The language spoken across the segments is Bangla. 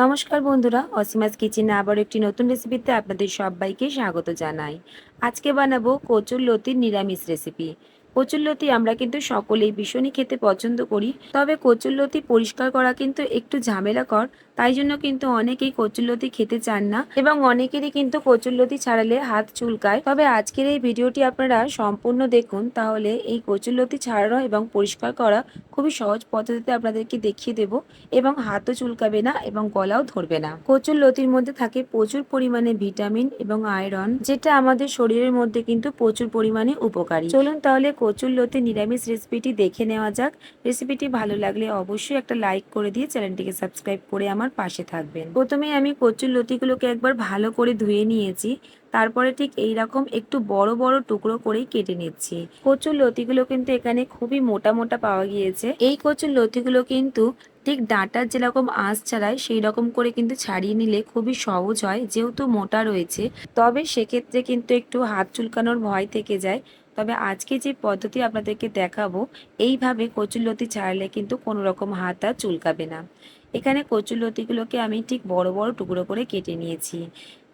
নমস্কার বন্ধুরা, অসীমাস কিচেনে আবার একটি নতুন রেসিপিতে আপনাদের সবাইকে স্বাগত জানাই। আজকে বানাবো কচুর লতির নিরামিষ রেসিপি কচুর লতি আমরা কিন্তু সকলেই ভীষণই খেতে পছন্দ করি, তবে কচুর লতি পরিষ্কার করা কিন্তু একটু ঝামেলাকর, তাই জন্য কিন্তু অনেকেই কচুরলতি খেতে চান না, এবং অনেকেরই কিন্তু কচুরলতি ছাড়ালে হাত চুলকায়। তবে আজকের এই ভিডিওটি আপনারা সম্পূর্ণ দেখুন, তাহলে এই কচুরলতি ছাড়ানো এবং পরিষ্কার করা খুবই সহজ পদ্ধতিতে আপনাদেরকে দেখিয়ে দেব এবং হাতও চুলকাবে না এবং গলাও ধরবে না। কচুর লতির মধ্যে থাকে প্রচুর পরিমাণে ভিটামিন এবং আয়রন, যেটা আমাদের শরীরের মধ্যে কিন্তু প্রচুর পরিমাণে উপকারী। চলুন তাহলে কচুর লতি নিরামিষ রেসিপিটি দেখে নেওয়া যাক। রেসিপিটি ভালো লাগলে অবশ্যই একটা লাইক করে দিয়ে চ্যানেলটিকে সাবস্ক্রাইব করে আমার পাশে থাকবেন। প্রথমে আমি কচুর লতিগুলোকে একবার ভালো করে ধুয়ে নিয়েছি। তারপরে ঠিক এই রকম একটু বড় বড় টুকরো করেই কেটে নিচ্ছি। কচুর লতিগুলো কিন্তু এখানে খুবই মোটা মোটা পাওয়া গিয়েছে। এই কচুর লতিগুলো কিন্তু ঠিক ডাঁটার যেরকম আঁশ ছাড়ায় সেই রকম করে কিন্তু ছাড়িয়ে নিলে খুবই সহজ হয়, যেহেতু মোটা রয়েছে। তবে সেক্ষেত্রে কিন্তু একটু হাত চুলকানোর ভয় থেকে যায়। তবে আজকে যে পদ্ধতি আপনাদেরকে দেখাবো, এইভাবে কচুরলতি ছাড়লে কিন্তু কোনো রকম হাত আর চুলকাবে না। এখানে কচুরলতিগুলোকে আমি ঠিক বড় বড় টুকরো করে কেটে নিয়েছি।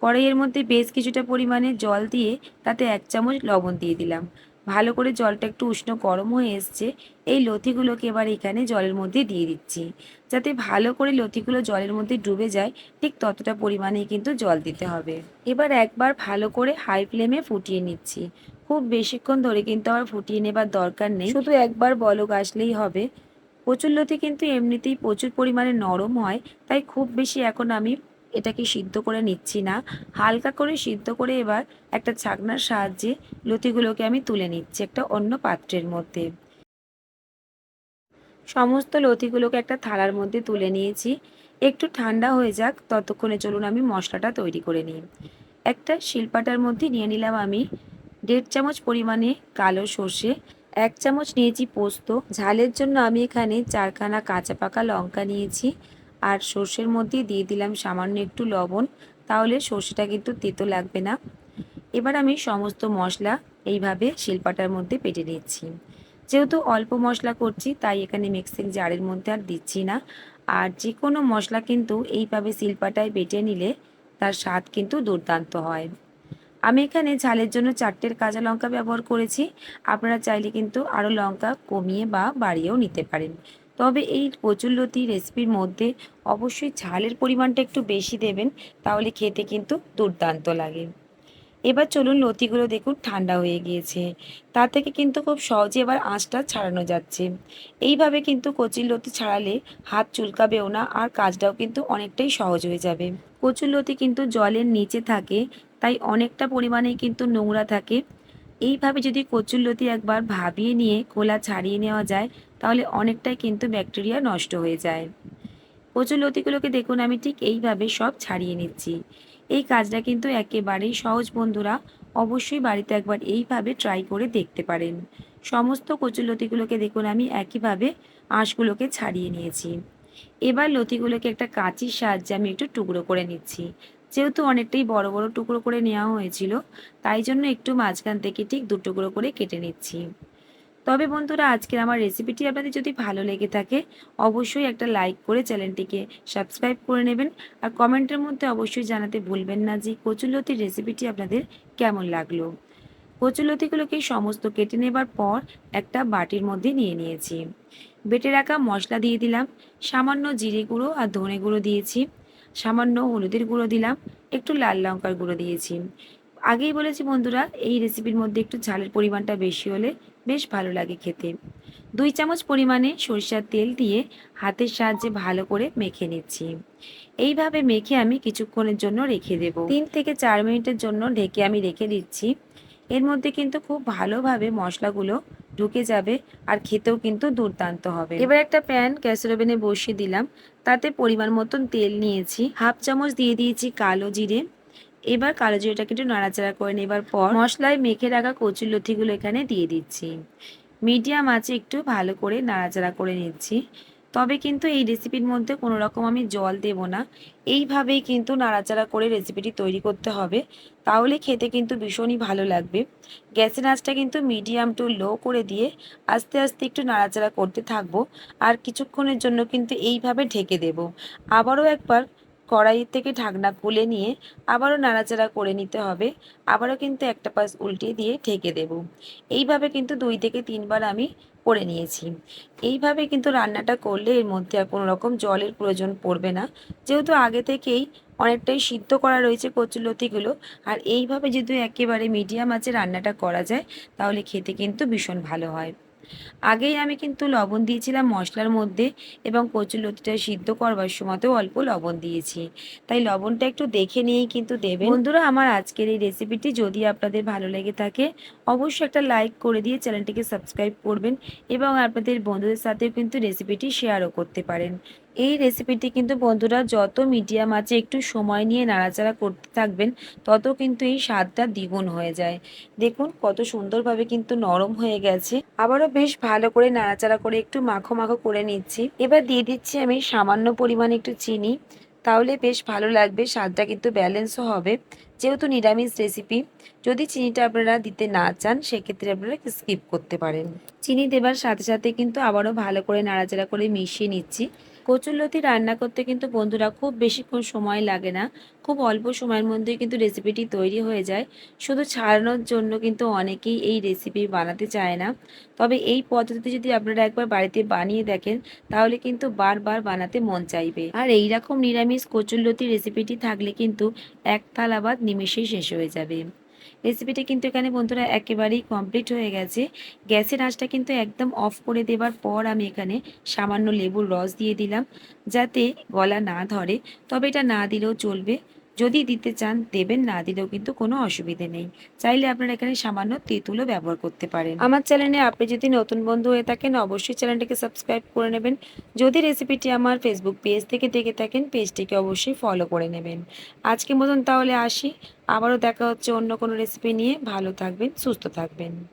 কড়াইয়ের মধ্যে বেশ কিছুটা পরিমাণে জল দিয়ে তাতে এক চামচ লবণ দিয়ে দিলাম। ভালো করে জলটা একটু উষ্ণ গরম হয়ে এসছে, এই লতিগুলোকে এবার এখানে জলের মধ্যে দিয়ে দিচ্ছি। যাতে ভালো করে লতিগুলো জলের মধ্যে ডুবে যায়, ঠিক ততটা পরিমাণে কিন্তু জল দিতে হবে। এবার একবার ভালো করে হাই ফ্লেমে ফুটিয়ে নিচ্ছি। খুব বেশিক্ষণ ধরে কিন্তু আমার ফুটিয়ে নেবার দরকার নেই, শুধু একবার বলক আসলেই হবে। কচুরলতি কিন্তু এমনিতেই প্রচুর পরিমাণে নরম হয়, তাই খুব বেশি এখন আমি এটাকে সিদ্ধ করে নিচ্ছি না। হালকা করে সিদ্ধ করে এবার একটা ছাকনার সাহায্যে লতিগুলোকে আমি তুলে নিচ্ছি একটা অন্য পাত্রের মধ্যে। সমস্ত লতিগুলোকে একটা থালার মধ্যে তুলে নিয়েছি। একটু ঠান্ডা হয়ে যাক, ততক্ষণে চলুন আমি মশলাটা তৈরি করে নিই। একটা শিলপাটার মধ্যে নিয়ে নিলাম আমি দেড় চামচ পরিমাণে কালো সর্ষে, এক চামচ নিয়েছি পোস্ত। ঝালের জন্য আমি এখানে চারখানা কাঁচা পাকা লঙ্কা নিয়েছি। আর সর্ষের মধ্যে দিয়ে দিলাম সামান্য একটু লবণ, তাহলে সর্ষেটা কিন্তু তেতো লাগবে না। এবার আমি সমস্ত মশলা এইভাবে শিলপাটার মধ্যে পেটে নিচ্ছি। যেহেতু অল্প মশলা করছি, তাই এখানে মিক্সিং জারের মধ্যে আর দিচ্ছি না। আর যে কোনো মশলা কিন্তু এইভাবে শিলপাটায় বেটে নিলে তার স্বাদ কিন্তু দুর্দান্ত হয়। আমি এখানে ঝালের জন্য চারটের কাঁচা লঙ্কা ব্যবহার করেছি। আপনারা চাইলে কিন্তু আরও লঙ্কা কমিয়ে বা বাড়িয়েও নিতে পারেন। তবে এই কচুরলতি রেসিপির মধ্যে অবশ্যই ঝালের পরিমাণটা একটু বেশি দেবেন, তাহলে খেতে কিন্তু দুর্দান্ত লাগে। এবার চলুন লতিগুলো দেখুন ঠান্ডা হয়ে গিয়েছে। তা থেকে কিন্তু খুব সহজে এবার আঁচটা ছাড়ানো যাচ্ছে। এইভাবে কিন্তু কচির লতি ছাড়ালে হাত চুলকাবেও না আর কাজটাও কিন্তু অনেকটাই সহজ হয়ে যাবে। কচুর লতি কিন্তু জলের নিচে থাকে, তাই অনেকটা পরিমাণে কিন্তু নোংরা থাকে। এইভাবে যদি কচুর লতি একবার ভাবিয়ে নিয়ে, খোলা ছাড়িয়ে নেওয়া যায় তাহলে অনেকটাই কিন্তু ব্যাকটেরিয়া নষ্ট হয়ে যায়। কচুরলতিগুলোকে দেখুন, আমি ঠিক এইভাবে সব ছাড়িয়ে নিচ্ছি। এই কাজটা কিন্তু একেবারেই সহজ বন্ধুরা, অবশ্যই বাড়িতে একবার এইভাবে ট্রাই করে দেখতে পারেন। সমস্ত কচুর লতিগুলোকে দেখুন, আমি একইভাবে আঁশগুলোকে ছাড়িয়ে নিয়েছি। এবার লতিগুলোকে একটা কাঁচির সাহায্যে আমি একটু টুকরো করে নিচ্ছি। যেহেতু অনেকটাই বড় বড় টুকরো করে নেওয়া হয়েছিল, তাই জন্য একটু মাঝখান থেকে ঠিক দু টুকরো করে কেটে নিচ্ছি। তবে বন্ধুরা, আজকের আমার রেসিপিটি আপনাদের যদি ভালো লেগে থাকে, অবশ্যই একটা লাইক করে চ্যানেলটিকে সাবস্ক্রাইব করে নেবেন। আর কমেন্টের মধ্যে অবশ্যই জানাতে ভুলবেন না যে কচুলতির রেসিপিটি আপনাদের কেমন লাগল। কচুলতিগুলোকে সমস্ত কেটে নেবার পর একটা বাটির মধ্যে নিয়ে নিয়েছি। বেটে রাখা মশলা দিয়ে দিলাম, সামান্য জিরে গুঁড়ো আর ধনে গুঁড়ো দিয়েছি, সামান্য হলুদের গুঁড়ো দিলাম, একটু লাল লঙ্কার গুঁড়ো দিয়েছি। আগেই বলেছি বন্ধুরা, এই রেসিপির মধ্যে একটু ঝালের পরিমাণটা বেশি হলে বেশ ভালো লাগে খেতে। দুই চামচ পরিমাণে সরিষার তেল দিয়ে হাতের সাহায্যে ভালো করে মেখে নিচ্ছি। এইভাবে মেখে আমি কিছুক্ষণের জন্য রেখে দেব। তিন থেকে চার মিনিটের জন্য ঢেকে আমি রেখে দিচ্ছি। এর মধ্যে কিন্তু খুব ভালোভাবে মশলাগুলো ঢুকে যাবে আর খেতেও কিন্তু দুর্দান্ত হবে। এবার একটা প্যান গ্যাসের ওভেনে বসিয়ে দিলাম। তাতে পরিমাণ মতন তেল নিয়েছি। হাফ চামচ দিয়ে দিয়েছি কালো জিরে। এবার কালো জিরেটাকে একটু নাড়াচাড়া করে নেবার পর মশলায় মেখে রাখা কচুর লথিগুলো এখানে দিয়ে দিচ্ছি। মিডিয়াম আছে একটু ভালো করে নাড়াচাড়া করে নিচ্ছি। তবে কিন্তু এই রেসিপির মধ্যে কোনো রকম আমি জল দেব না। এইভাবেই কিন্তু নাড়াচাড়া করে রেসিপিটি তৈরি করতে হবে। তাহলে খেতে কিন্তু ভীষণই ভালো লাগবে। গ্যাসের আঁচটা কিন্তু মিডিয়াম টু লো করে দিয়ে আস্তে আস্তে একটু নাড়াচাড়া করতে থাকব। আর কিছুক্ষণের জন্য কিন্তু এইভাবে ঢেকে দেব। আবারও একবার কড়াই থেকে ঢাকনা খুলে নিয়ে আবারও নাড়াচাড়া করে নিতে হবে। আবারও কিন্তু একটা পাশ উল্টে দিয়ে ঢেকে দেব। এইভাবে কিন্তু দুই থেকে তিনবার আমি করে নিয়েছি। এইভাবে কিন্তু রান্নাটা করলে এর মধ্যে আর কোনো রকম জলের প্রয়োজন পড়বে না। যেহেতু আগে থেকেই অনেকটাই সিদ্ধ করা রয়েছে কচুলতিগুলো আর এইভাবে যদি একেবারে মিডিয়াম আঁচে রান্নাটা করা যায়, তাহলে খেতে কিন্তু ভীষণ ভালো হয়। আগেই আমি কিন্তু লবণ দিয়েছিলাম মশলার মধ্যে এবং কচুর লতিটা সিদ্ধ করবার সময়তেও অল্প লবণ দিয়েছি। তাই লবণটা একটু দেখে নিয়েই কিন্তু দেবেন। বন্ধুরা, আমার আজকের এই রেসিপিটি যদি আপনাদের ভালো লেগে থাকে, অবশ্যই একটা লাইক করে দিয়ে চ্যানেলটিকে সাবস্ক্রাইব করবেন এবং আপনাদের বন্ধুদের সাথেও কিন্তু রেসিপিটি শেয়ারও করতে পারেন। এই রেসিপিটি কিন্তু বন্ধুরা যত মিডিয়াম আছে, একটু সময় নিয়ে নাড়াচাড়া করতে থাকবেন, তত কিন্তু এই স্বাদটা দ্বিগুণ হয়ে যায়। দেখুন, কত সুন্দরভাবে কিন্তু নরম হয়ে গেছে। আবারও বেশ ভালো করে নাড়াচাড়া করে একটু মাখো মাখো করে নিচ্ছি। এবার দিয়ে দিচ্ছি আমি সামান্য পরিমাণে একটু চিনি। তাহলে বেশ ভালো লাগবে, স্বাদটা কিন্তু ব্যালেন্সও হবে। যেহেতু নিরামিষ রেসিপি যদি চিনিটা আপনারা দিতে না চান, সেক্ষেত্রে আপনারা স্কিপ করতে পারেন। চিনি দেবার সাথে সাথে কিন্তু আবারও ভালো করে নাড়াচাড়া করে মিশিয়ে নিচ্ছি। কচুরলতি রান্না করতে কিন্তু বন্ধুরা খুব বেশিক্ষণ সময় লাগে না। খুব অল্প সময়ের মধ্যে কিন্তু রেসিপিটি তৈরি হয়ে যায়। শুধু ছাড়ানোর জন্য কিন্তু অনেকেই এই রেসিপি বানাতে চায় না। তবে এই পদ্ধতিতে যদি আপনারা একবার বাড়িতে বানিয়ে দেখেন, তাহলে কিন্তু বারবার বানাতে মন চাইবে। আর এই রকম নিরামিষ কচুরলতি রেসিপিটি থাকলে কিন্তু এক থালা ভাত নিমেষেই শেষ হয়ে যাবে। রেসিপিটা কিন্তু এখানে বন্ধুরা একেবারেই কমপ্লিট হয়ে গেছে। গ্যাসের আঁচটা কিন্তু একদম অফ করে দেবার পর আমি এখানে সামান্য লেবুর রস দিয়ে দিলাম, যাতে গলা না ধরে। তবে এটা না দিলেও চলবে। যদি দিতে চান, দেবেন না দিলেও কিন্তু কোনো অসুবিধে নেই। চাইলে আপনারা এখানে সামান্য তেঁতুলও ব্যবহার করতে পারেন। আমার চ্যানেলে আপনি যদি নতুন বন্ধু হয়ে থাকেন, অবশ্যই চ্যানেলটিকে সাবস্ক্রাইব করে নেবেন। যদি রেসিপিটি আমার ফেসবুক পেজ থেকে দেখে থাকেন পেজটিকে অবশ্যই ফলো করে নেবেন। আজকে মতন তাহলে আসি। আবারও দেখা হচ্ছে অন্য কোনো রেসিপি নিয়ে। ভালো থাকবেন, সুস্থ থাকবেন।